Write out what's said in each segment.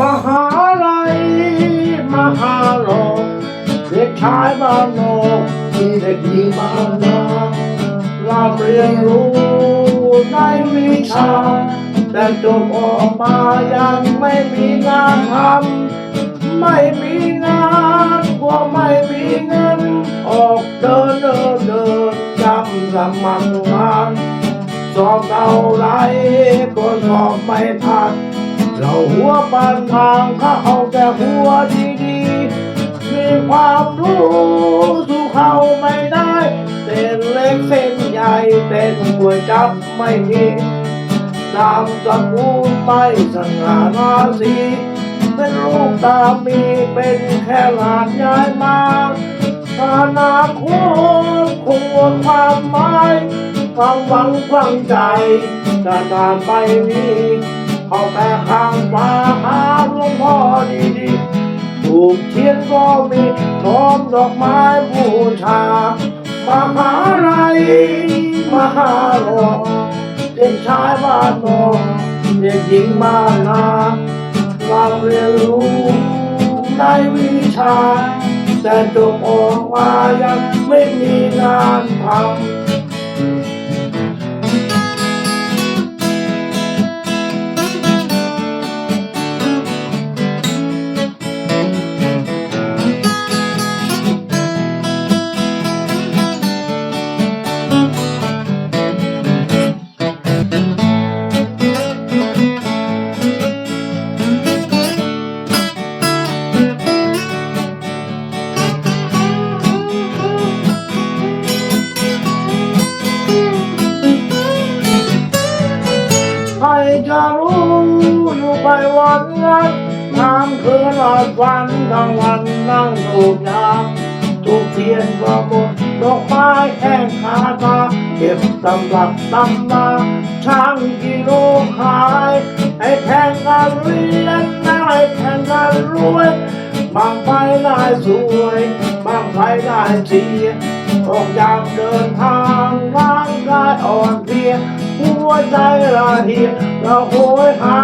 มหาลัยมหาโลกเด็กชายบางโลกมีเด็กหญิงบางนาลาเรียนรู้ในวิชา แต่จบออกมายังไม่มีงานทำไม่มีงานก็ไม่มีเงินออกเดินำมัครงานสอบเอาไรก็สอบไม่ผ่านเราหัวปานทางเขาเอาแต่หัวดีๆมีความรู้สู้เขาไม่ได้เส้นเล็กเส้นใหญ่เส้นหัวจับไม่มีนามสกุลไม่สง่าราศีเป็นลูกตามีเป็นแค่หลานยายมาอนาคตคงหมดความหมาย ความหวังฟังใจ จะนานไปนี้เขาแต่ข้างฟ้าหาหลวงพ่อดีๆถูกเทียนก็มีพร้อมดอกไม้บูชามหาลัยมหาโลกเด็กชายบ้านนอกเด็กหญิงบ้านนาเราเรียนรู้ในวิชา แต่จบออกมายังไม่มีงานทำ ไปวันนั้นน้ำคืนหลอดวันกลางวันนั่งดูยามทุกเทียนก็หมดดอกไม้แห้งคาตาเก็บตำรับตำมาช่างกิโลขายให้แข่งกันเรียนได้แข่งกันรวยบางไฟได้สวยบางไฟได้เสียออกยามเดินทางร่างกายอ่อนเพลียหัวใจละเหียเราโหยหา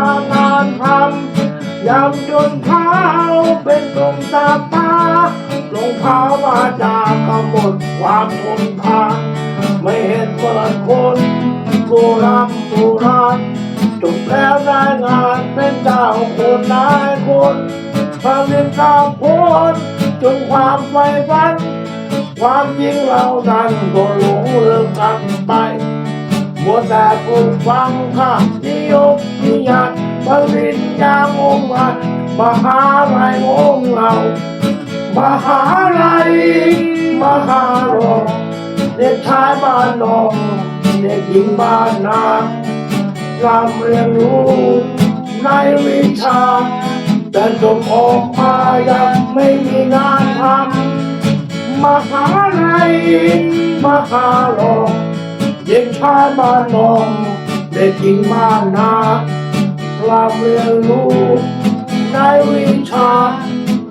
ยำจนเท้าเป็นตรงตาตาลงเท้ามาจากกหมดความทนทานไม่เห็นเปิดคนโบราณโบราณจบแล้วได้งานเป็นเจ้าคนนายคนผลิตตามพ้นจนความไฟฝัน ความจริงเราดันก็หลงเลิกกันไปมัวแต่ปลูฟังข้านิยมนิยามปริญญางงงันมหาลัยงงเรามหาลัยมหาโรงเด็กชายบ้านนองเด็กหญิงบ้านนาลำเรียนรู้ในวิชา แต่จบออกมายังไม่มีงานทำมหาลัยมหาโรงเด็กชายบ้านนองเด็กหญิงบ้านนาเราเรียนรู้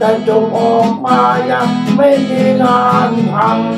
แต่จงออกมายังไม่มีงานทำ